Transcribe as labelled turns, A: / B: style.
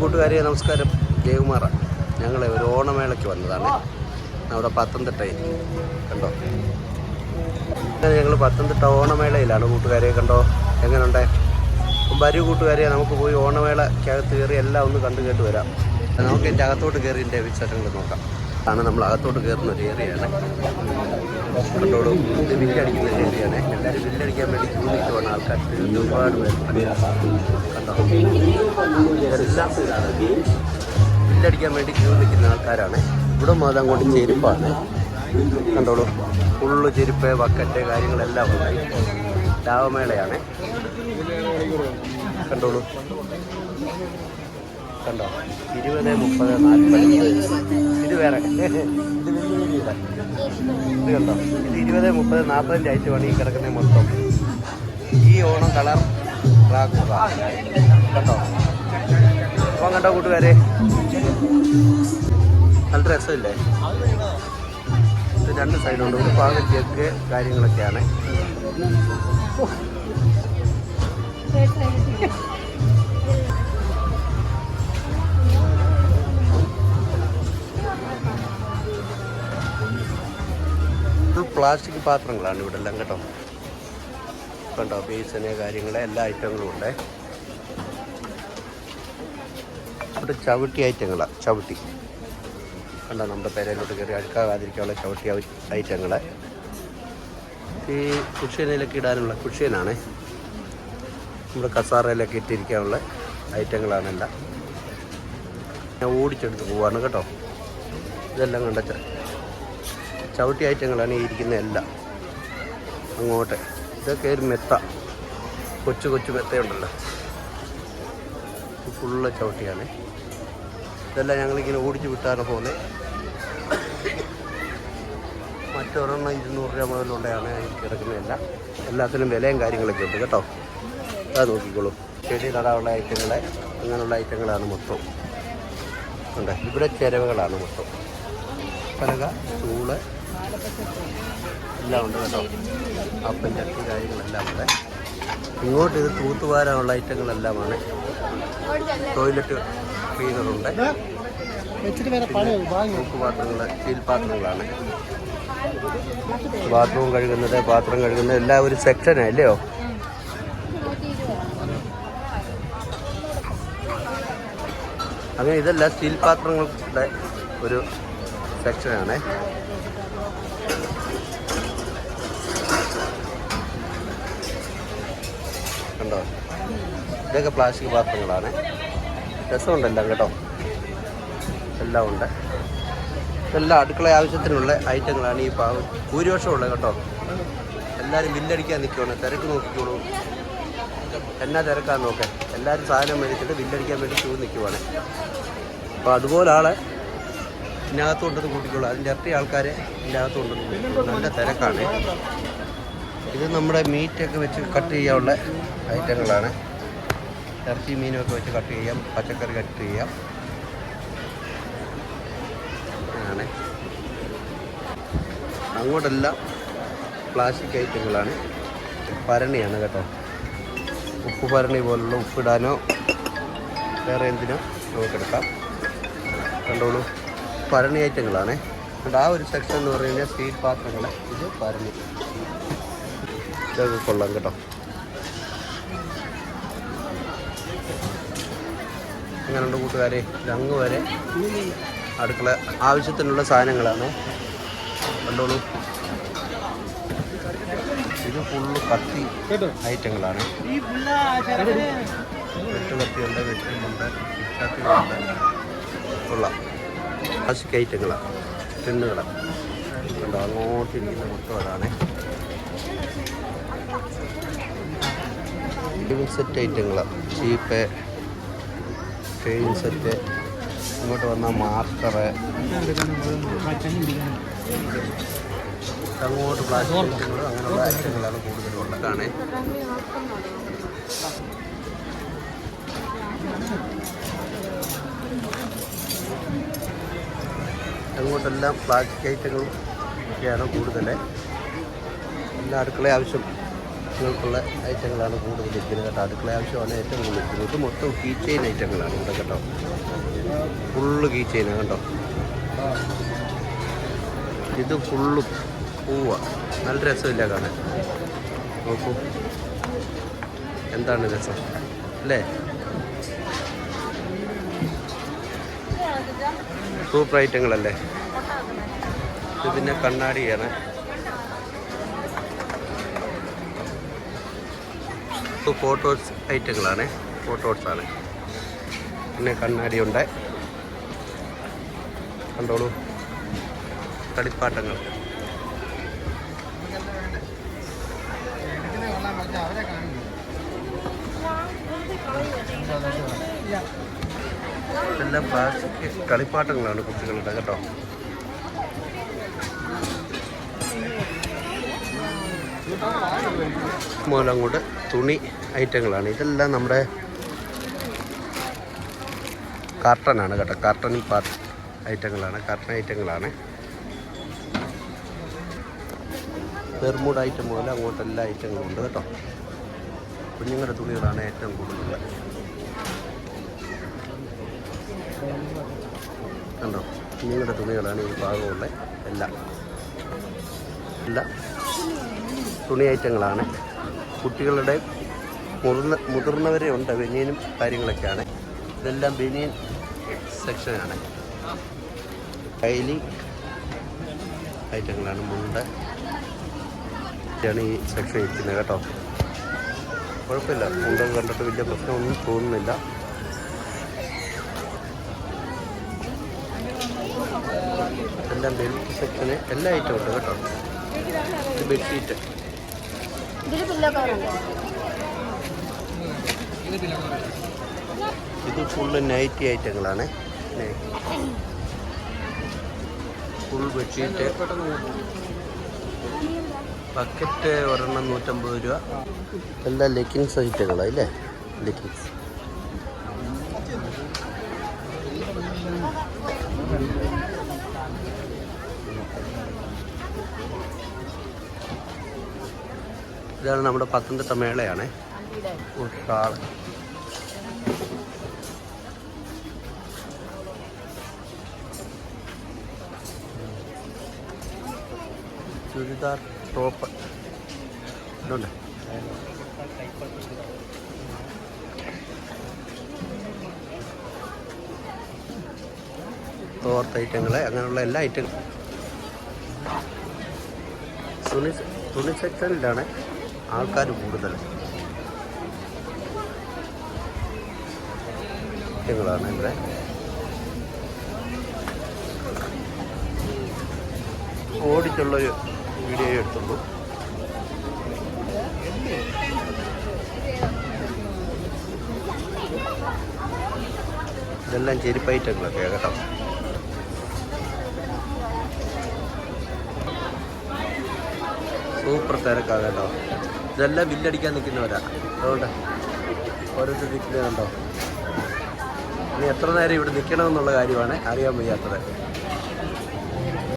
A: കൂട്ടുകാരെ നമസ്കാരം. ജയകുമാറ. ഞങ്ങൾ ഒരു ഓണമേളയ്ക്ക് വന്നതാണ്. നമ്മുടെ പത്തനംതിട്ടയിൽ കണ്ടോ? അങ്ങനെ ഞങ്ങൾ പത്തനംതിട്ട ഓണമേളയിലാണ്. കൂട്ടുകാരെ കണ്ടോ? എങ്ങനെയുണ്ട് വരൂ കൂട്ടുകാരെ നമുക്ക് പോയി ഓണമേളയ്ക്കകത്ത് കയറി എല്ലാം ഒന്ന് കണ്ടു കേട്ട് വരാം. നമുക്ക് എന്റെ അകത്തോട്ട് കയറി എന്റെ വിശേഷങ്ങൾ നോക്കാം. ആണ് നമ്മൾ അകത്തോട്ട് കയറുന്ന ഒരു ഏരിയയാണ് കണ്ടോളൂ? ബില്ലടിക്കുന്ന ഒരു ഏരിയയാണ് എല്ലാവരും ബില്ലടിക്കാൻ വേണ്ടി ക്യൂ നിൽക്കുവാണ് ആൾക്കാർ. ഒരുപാട് പേരുണ്ട് ബില്ലടിക്കാൻ വേണ്ടി ക്യൂ നിൽക്കുന്ന ആൾക്കാരാണ്. ഇവിടെ മുതൽ അങ്ങോട്ട് ചെരുപ്പാണ്. കണ്ടോളൂ. ഫുള്ള് ചെരുപ്പ് ബക്കറ്റ് കാര്യങ്ങളെല്ലാം ഉണ്ട്. ലാവമേളയാണ് കണ്ടോളൂ. കണ്ടോ? ഇരുപത് മുപ്പത് നാൽപ്പത് ഇത് വേറെ. ഇത് കണ്ടോ? ഇത് ഇരുപത് മുപ്പത് നാൽപ്പതിന്റെ ഐറ്റമാണ് ഈ കിടക്കുന്നത് മൊത്തം. ഈ ഓണം കളർ റാക്കുക കണ്ടോ അപ്പം കണ്ടോ കൂട്ടുകാരെ? നല്ല രസമില്ലേ? ഇത് രണ്ട് സൈഡുണ്ട്. ഒരു ഭാഗം ജഗ് കാര്യങ്ങളൊക്കെയാണ് പ്ലാസ്റ്റിക് പാത്രങ്ങളാണ് ഇവിടെ എല്ലാം കേട്ടോ. കണ്ടോ? ബേസിന് കാര്യങ്ങൾ എല്ലാ ഐറ്റങ്ങളും ഉണ്ട്. ഇവിടെ ചവിട്ടി ഐറ്റങ്ങളാണ് ചവിട്ടി. കണ്ടോ? നമ്മുടെ പേരയിലോട്ട് കയറി അടുക്കാകാതിരിക്കാനുള്ള ചവിട്ടി ഐറ്റങ്ങൾ ഈ കുഷ്യനയിലൊക്കെ ഇടാനുള്ള കുഷ്യനാണ്. നമ്മുടെ കസാറയിലൊക്കെ ഇട്ടിരിക്കാനുള്ള ഐറ്റങ്ങളാണ് എല്ലാം. ഞാൻ ഓടിച്ചെടുത്ത് പോവാണ് കേട്ടോ. ഇതെല്ലാം കണ്ട ചവിട്ടി ഐറ്റങ്ങളാണ് ഈ ഇരിക്കുന്ന എല്ലാം. അങ്ങോട്ട്. ഇതൊക്കെ ഒരു മെത്ത. കൊച്ചു കൊച്ചു മെത്തയുണ്ടല്ലോ. ഫുള്ള് ചവിട്ടിയാണ്. ഇതെല്ലാം ഞങ്ങളിങ്ങനെ ഓടിച്ച് വിട്ടാണ് പോകുന്നത് മറ്റൊരെണ്ണം ഇരുന്നൂറ് രൂപ മുതലുള്ളതാണ് കിടക്കുന്നതെല്ലാം. എല്ലാത്തിനും വിലയും കാര്യങ്ങളൊക്കെ ഉണ്ട് കേട്ടോ. അത് നോക്കിക്കോളൂ. ചെടി നടാനുള്ള ഐറ്റങ്ങൾ അങ്ങനെയുള്ള ഐറ്റങ്ങളാണ് മൊത്തം. ഉണ്ട്. ഇവിടെ ചിരവുകളാണ് മൊത്തം. പലക ചൂൾ എല്ലാം ഉണ്ട് കേട്ടോ. അപ്പം ചട്ടി കാര്യങ്ങളെല്ലാം ഉണ്ട്. ഇങ്ങോട്ട് ഇത് തൂത്തുവാരാനുള്ള ഐറ്റങ്ങളെല്ലാമാണ്. ടോയ്ലറ്റ് ക്ലീനറുണ്ട്. തൂക്ക് പാത്രങ്ങൾ സ്റ്റീൽ പാത്രങ്ങളാണ്. ബാത്റൂം കഴുകുന്നത് പാത്രം കഴുകുന്നത് എല്ലാം ഒരു സെക്ഷനാണ് അല്ലയോ അങ്ങനെ ഇതെല്ലാം സ്റ്റീൽ പാത്രങ്ങളുടെ ഒരു സെക്ഷനാണ്. കണ്ടോ? ഇതൊക്കെ പ്ലാസ്റ്റിക് പാത്രങ്ങളാണ്. രസമുണ്ടെല്ലാം കേട്ടോ. എല്ലാം ഉണ്ട്. ഇതെല്ലാം അടുക്കള ആവശ്യത്തിനുള്ള ഐറ്റങ്ങളാണ് ഈ പാവം. ഭൂരിപക്ഷം ഉള്ളത് കേട്ടോ. എല്ലാവരും ബില്ലടിക്കാൻ നിൽക്കുവാണ് തിരക്ക് നോക്കിക്കോളൂ. എന്നാ തിരക്കാൻ നോക്കാൻ എല്ലാവരും സാധനം മേടിച്ചിട്ട് ബില്ലടിക്കാൻ വേണ്ടി ക്യൂ നിൽക്കുവാണ് അപ്പോൾ അതുപോലെ ആളെ ഇതിനകത്ത് കൊണ്ടത് കൂട്ടിക്കോളൂ. അതിന്റെ ഇരട്ടി ആൾക്കാരെ ഇതിനകത്ത് കൊണ്ടത് കൂട്ടിക്കോളൂ. നല്ല തിരക്കാണ്. ഇത് നമ്മുടെ മീറ്റൊക്കെ വെച്ച് കട്ട് ചെയ്യാനുള്ള ഐറ്റങ്ങളാണ്. ഇറച്ചി മീനൊക്കെ വെച്ച് കട്ട് ചെയ്യാം പച്ചക്കറി കട്ട് ചെയ്യാം. ആണ് അങ്ങോട്ടെല്ലാം പ്ലാസ്റ്റിക് ഐറ്റങ്ങളാണ്. ഭരണിയാണ് കേട്ടോ. ഉപ്പ് ഭരണി പോലുള്ള ഉപ്പിടാനോ വേറെ എന്തിനോ നമുക്കെടുക്കാം. കണ്ടോളൂ. ഭരണി ഐറ്റങ്ങളാണ്. അതുകൊണ്ട് ആ ഒരു സെക്ഷൻ എന്ന് പറഞ്ഞു കഴിഞ്ഞാൽ സ്റ്റീൽ പാത്രങ്ങൾ ഇത് ഭരണി. ഇതൊക്കെ കൊള്ളാം കേട്ടോ. അങ്ങനെയുണ്ട് കൂട്ടുകാരെ ഇതങ്ങ് വരെ അടുക്കള ആവശ്യത്തിനുള്ള സാധനങ്ങളാണ്. കണ്ടോളൂ. ഇത് ഫുള്ള് കത്തി ഐറ്റങ്ങളാണ്. വെട്ടുകത്തിയുണ്ട് വെട്ടിലുണ്ട് കത്തികളുണ്ട് ഉള്ള പ്ലാസ്റ്റിക് ഐറ്റങ്ങളാണ്. ടിന്നുകളാണ്. കണ്ടോ അങ്ങോട്ടിരിക്കുന്ന മൊത്തം അതാണ്. സെറ്റ് ഐറ്റങ്ങളാണ് ചീപ്പ് ട്രെയിൻ സെറ്റ് ഇങ്ങോട്ട് വന്ന മാർക്കറ് അങ്ങോട്ട് പ്ലാസ്റ്റിക് അങ്ങനെയുള്ള ഐറ്റങ്ങളാണ് കൂടുതലും ഉള്ളത് കാണേ അങ്ങോട്ടെല്ലാം പ്ലാസ്റ്റിക് ഐറ്റങ്ങളും ഒക്കെയാണ് കൂടുതൽ എല്ലാ അടുക്കള ആവശ്യം. കുട്ടികൾക്കുള്ള ഐറ്റങ്ങളാണ് കൂടുതൽ ഇരിക്കുന്നത് കേട്ടോ. അടുക്കള ആവശ്യമാണ് ഏറ്റവും കൂടുതൽ ഇരിക്കുന്നത്. ഇത് മൊത്തം കീ ചെയിൻ ഐറ്റങ്ങളാണ് ഇവിടെ കേട്ടോ. ഫുള്ള് കീ ചെയിനാണ് കേട്ടോ ഇത് ഫുള്ള് പൂവ. നല്ല രസമില്ല കാണാൻ. നോക്കൂ. എന്താണ് രസം? അല്ലേ? സൂപ്പർ ഐറ്റങ്ങളല്ലേ? ഇത് പിന്നെ കണ്ണാടിയാണ്. ഇത് ഫോട്ടോസ് ഐറ്റങ്ങളാണ് ഫോട്ടോസാണ് പിന്നെ കണ്ണാടി ഉണ്ട് കണ്ടോളൂ. കളിപ്പാട്ടങ്ങൾ. എല്ലാം പ്ലാസ്റ്റിക് കളിപ്പാട്ടങ്ങളാണ് കുട്ടികളുടെ കേട്ടോ. മൂലം കൂടെ തുണി ഐറ്റങ്ങളാണ്. ഇതെല്ലാം നമ്മുടെ കാർട്ടനാണ് കേട്ടോ. കാർട്ടൺ പാർട്ട് ഐറ്റങ്ങളാണ്. കാർട്ടൺ ഐറ്റങ്ങളാണ്. ബെർമൂഡ് ഐറ്റം മുതൽ അങ്ങോട്ട് എല്ലാ ഐറ്റങ്ങളും ഉണ്ട് കേട്ടോ. കുഞ്ഞുങ്ങളുടെ തുണികളാണ് ഏറ്റവും കൂടുതലുള്ളത് കണ്ടോ? കുഞ്ഞുങ്ങളുടെ തുണികളാണ് ഈ ഭാഗമുള്ള എല്ലാം. എല്ലാം തുണി ഐറ്റങ്ങളാണ് കുട്ടികളുടെ മുതിർന്ന മുതിർന്നവരെ ഉണ്ട് ബനിയനും കാര്യങ്ങളൊക്കെയാണ്. ഇതെല്ലാം ബനിയൻ സെക്ഷനാണ്. കൈലി ഐറ്റങ്ങളാണ് മുണ്ട. ാണ് ഈ സെക്ഷൻ ഇരിക്കുന്നത് കേട്ടോ. കുഴപ്പമില്ല. മുണ്ടൊക്കെ കണ്ടിട്ട് വലിയ പ്രശ്നമൊന്നും തോന്നുന്നില്ല. എല്ലാം ബെൽറ്റ് സെക്ഷന് എല്ലാ ഐറ്റം ഉണ്ട് കേട്ടോ. ബെഡ്ഷീറ്റ്. ഇത് ഫുള്ള് നൈറ്റി ഐറ്റങ്ങളാണ് ഫുൾ ബെഡ്ഷീറ്റ് ബക്കറ്റ് ഒരെണ്ണം നൂറ്റമ്പത് രൂപ. എല്ലാം ലെഗിങ്സ് ഐറ്റങ്ങളാണ് അല്ലേ ലെഗിൻസ് ഇതാണ് നമ്മുടെ പത്തനംതിട്ട മേളയാണ്. Shawl churidar top. ഇതുണ്ട്. തോർത്ത് ഐറ്റങ്ങൾ അങ്ങനെയുള്ള എല്ലാ ഐറ്റങ്ങളും. തുണി തുണി സെക്ഷനിലാണ് ആൾക്കാർ കൂടുതൽ. കുട്ടികളാണ് ഇവിടെ. ഓടിച്ചുള്ളൊരു വീഡിയോ എടുത്തുള്ളൂ. ഇതെല്ലാം ചെരുപ്പൈറ്റങ്ങളൊക്കെ കേട്ടോ. സൂപ്പർ തിരക്കാണ് കേട്ടോ. ഇതെല്ലാം ബില്ലടിക്കാൻ നിൽക്കുന്നവരാ. അതുകൊണ്ട്. ഓരോരുത്തർ നിൽക്കുന്നത് ഇനി എത്ര നേരം ഇവിടെ നിൽക്കണമെന്നുള്ള കാര്യമാണ് അറിയാൻ വയ്യാത്തത്.